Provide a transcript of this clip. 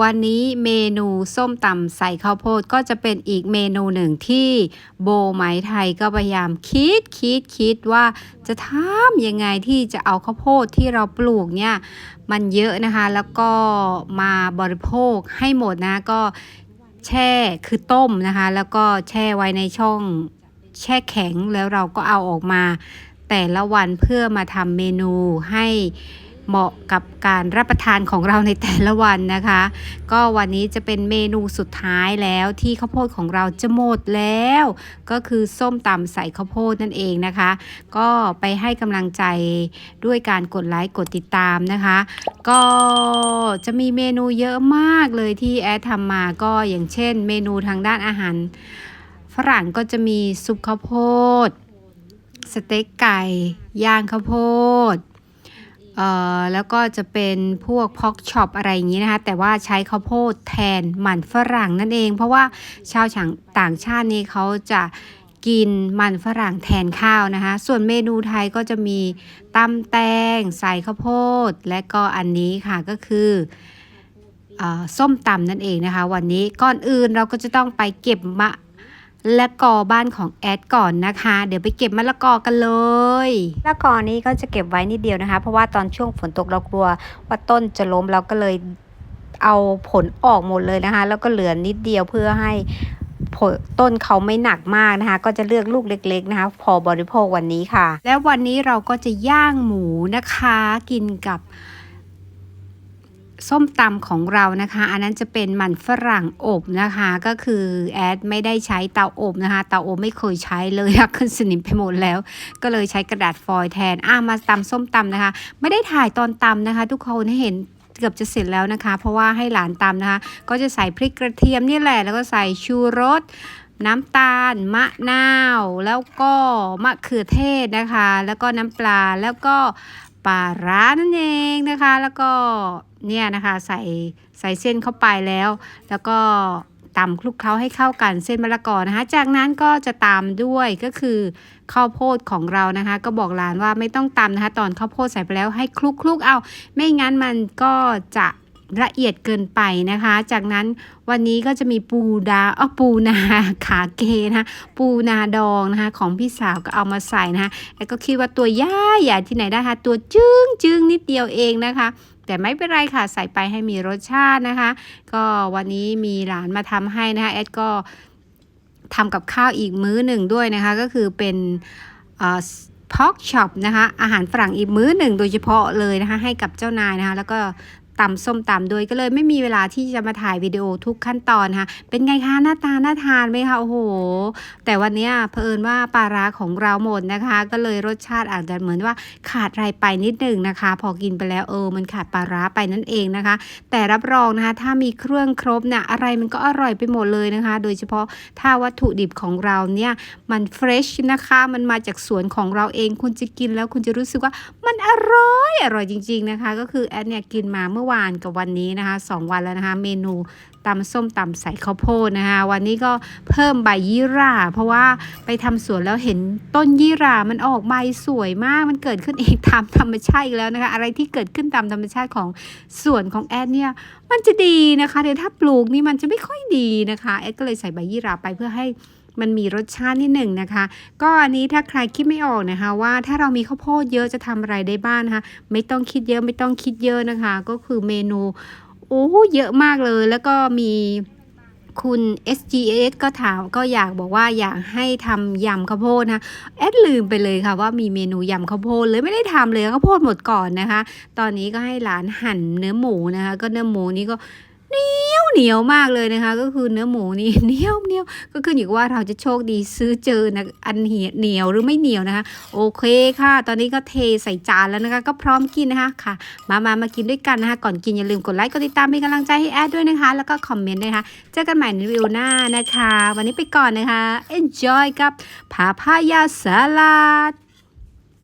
วันนี้เมนูส้มตำใส่ข้าวโพดก็จะเป็นอีกเมนูหนึ่งที่โบไหมไทยก็พยายามคิดคิดคิดว่าจะทำยังไงที่จะเอาข้าวโพดที่เราปลูกเนี่ยมันเยอะนะคะ แล้วก็มาบริโภคให้หมดนะก็แช่คือต้มนะคะ แล้วก็แช่ไว้ในช่องแช่แข็งแล้วเราก็เอาออกมา แต่ละวันเพื่อมาทำเมนูให้ เหมาะกับการรับประทานของเราในแต่ละวันนะคะ ก็วันนี้จะเป็นเมนูสุดท้ายแล้วที่ข้าวโพดของเราจะหมดแล้ว ก็คือส้มตำใส่ข้าวโพดนั่นเองนะคะ ก็ไปให้กำลังใจด้วยการกดไลค์กดติดตามนะคะ ก็จะมีเมนูเยอะมากเลยที่แอดทำมาก็อย่างเช่น เมนูทางด้านอาหาร ฝรั่งก็จะมีซุปข้าวโพด สเต็กไก่ ย่างข้าวโพด เอ่อแล้วก็จะเป็นพวกพ็อกช็อปอะไรอย่างนี้นะคะ แต่ว่าใช้ข้าวโพดแทนมันฝรั่งนั่นเอง เพราะว่าชาวต่างชาตินี่เขาจะกินมันฝรั่งแทนข้าวนะคะ ส่วนเมนูไทยก็จะมีตำแตงใส่ข้าวโพด และก็อันนี้ค่ะก็คือเออส้มตำนั่นเองนะคะ วันนี้ก่อนอื่นเราก็จะต้องไปเก็บมะ ละกอบ้านของแอดก่อนนะคะ เดี๋ยวไปเก็บมะละกอกันเลยมะละกอนี้ก็จะเก็บไว้นิดเดียวนะคะ เพราะว่าตอนช่วงฝนตกเรากลัว ว่าต้นจะล้มเราก็เลยเอาผลออกหมดเลยนะคะ แล้วก็เหลือนิดเดียวเพื่อให้ผลต้นเขาไม่หนักมากนะคะ ก็จะเลือกลูกเล็ก ๆ นะคะ พอบริโภควันนี้ค่ะ แล้ววันนี้เราก็จะย่างหมูนะคะ กินกับ ส้มตำของเรานะคะ อันนั้นจะเป็นมันฝรั่งอบนะคะ ก็คือแอดไม่ได้ใช้เตาอบนะคะ เตาอบไม่เคยใช้เลยขึ้นสนิมไปหมดแล้ว ก็เลยใช้กระดาษฟอยล์แทนอะมาตำส้มตำนะคะ ไม่ได้ถ่ายตอนตำนะคะ ทุกคนให้เห็นเกือบจะเสร็จแล้วนะคะ เพราะว่าให้หลานตำนะคะ ก็จะใส่พริกกระเทียมนี่แหละ แล้วก็ใส่ชูรสน้ำตาล มะนาว แล้วก็มะเขือเทศนะคะ แล้วก็น้ำปลา แล้วก็ ปลาร้านั่นเองนะคะ แล้วก็เนี่ยนะคะใส่ใส่เส้นเข้าไปแล้ว แล้วก็ตำคลุกเคล้าให้เข้ากันเส้นมะละกอนะคะ จากนั้นก็จะตามด้วยก็คือข้าวโพดของเรานะคะ ก็บอกหลานว่าไม่ต้องตำนะคะ ตอนข้าวโพดใส่ไปแล้วให้คลุกๆเอา ไม่งั้นมันก็จะ ละเอียดเกินไปนะคะ จากนั้นวันนี้ก็จะมีปูดาอ้อปูนาขาเกนะคะปูนาดองนะคะ ของพี่สาวก็เอามาใส่นะคะแล้วก็คิดว่าตัวย่าใหญ่ที่ไหนได้คะตัวจึ้งจึ้งนิดเดียวเองนะคะแต่ไม่เป็นไรค่ะใส่ไปให้มีรสชาตินะคะ ก็วันนี้มีหลานมาทำให้นะคะแอดก็ทำกับข้าวอีกมื้อหนึ่งด้วยนะคะ ก็คือเป็นพอกช็อปนะคะอาหารฝรั่งอีกมื้อหนึ่งโดยเฉพาะเลยนะคะให้กับเจ้านายนะคะแล้วก็ ตำส้มตำโดยก็เลยไม่มีเวลาที่จะมาถ่ายวิดีโอทุกขั้นตอนนะคะเป็นไงคะหน้าตาน่าทานไหมคะโอ้โห แต่วันนี้เผอิญว่าปลาร้าของเราหมดนะคะ ก็เลยรสชาติอาจจะเหมือนว่าขาดอะไรไปนิดหนึ่งนะคะ พอกินไปแล้วเออมันขาดปลาร้าไปนั่นเองนะคะ แต่รับรองนะคะถ้ามีเครื่องครบเนี่ยอะไรมันก็อร่อยไปหมดเลยนะคะ โดยเฉพาะถ้าวัตถุดิบของเราเนี่ยมันเฟรชนะคะ มันมาจากสวนของเราเองคุณจะกินแล้วคุณจะรู้สึกว่า มันอร่อยอร่อยจริง ๆนะคะ ก็คือแอดเนี่ยกินมาเมื่อวานกับวันนี้นะคะสองวันแล้วนะคะ เมนูตำส้มตำใส่ข้าวโพดนะคะ วันนี้ก็เพิ่มใบยี่หร่า เพราะว่าไปทำสวนแล้วเห็นต้นยี่หร่ามันออกใบสวยมากมันเกิดขึ้นเองตามธรรมชาติอีกแล้วนะคะ อะไรที่เกิดขึ้นตามธรรมชาติของสวนของแอดเนี่ยมันจะดีนะคะแต่ถ้าปลูกนี่มันจะไม่ค่อยดีนะคะแอดก็เลยใส่ใบยี่หร่าไปเพื่อให้ มันมีรสชาตินิดหนึ่งนะคะ ก็อันนี้ถ้าใครคิดไม่ออกนะคะ ว่าถ้าเรามีข้าวโพดเยอะจะทำอะไรได้บ้างนะคะ ไม่ต้องคิดเยอะไม่ต้องคิดเยอะนะคะ ก็คือเมนูโอ้เยอะมากเลย แล้วก็มีคุณ SGS ก็ถามก็อยากบอกว่าอยากให้ทำยำข้าวโพดนะแอดลืมไปเลยค่ะว่ามีเมนูยำข้าวโพดเลยไม่ได้ทำเลยข้าวโพดหมดก่อนนะคะ ตอนนี้ก็ให้หลานหั่นเนื้อหมูนะคะ ก็เนื้อหมูนี่ก็นียว เหนียวมากเลยนะคะ ก็คือเนื้อหมูนี่เหนียวเหนียวก็ขึ้นอยู่ว่าเราจะโชคดีซื้อเจอนะอันเหียเหนียวหรือไม่เหนียวนะคะ โอเคค่ะ ตอนนี้ก็เทใส่จานแล้วนะคะ ก็พร้อมกินนะคะค่ะ มามามากินด้วยกันนะคะ ก่อนกินอย่าลืมกดไลค์กดติดตามเป็นกำลังใจให้แอดด้วยนะคะ แล้วก็คอมเมนต์นะคะเจอกันใหม่ในรีวิวหน้านะคะ วันนี้ไปก่อนนะคะ enjoy กับพาพายาสลัด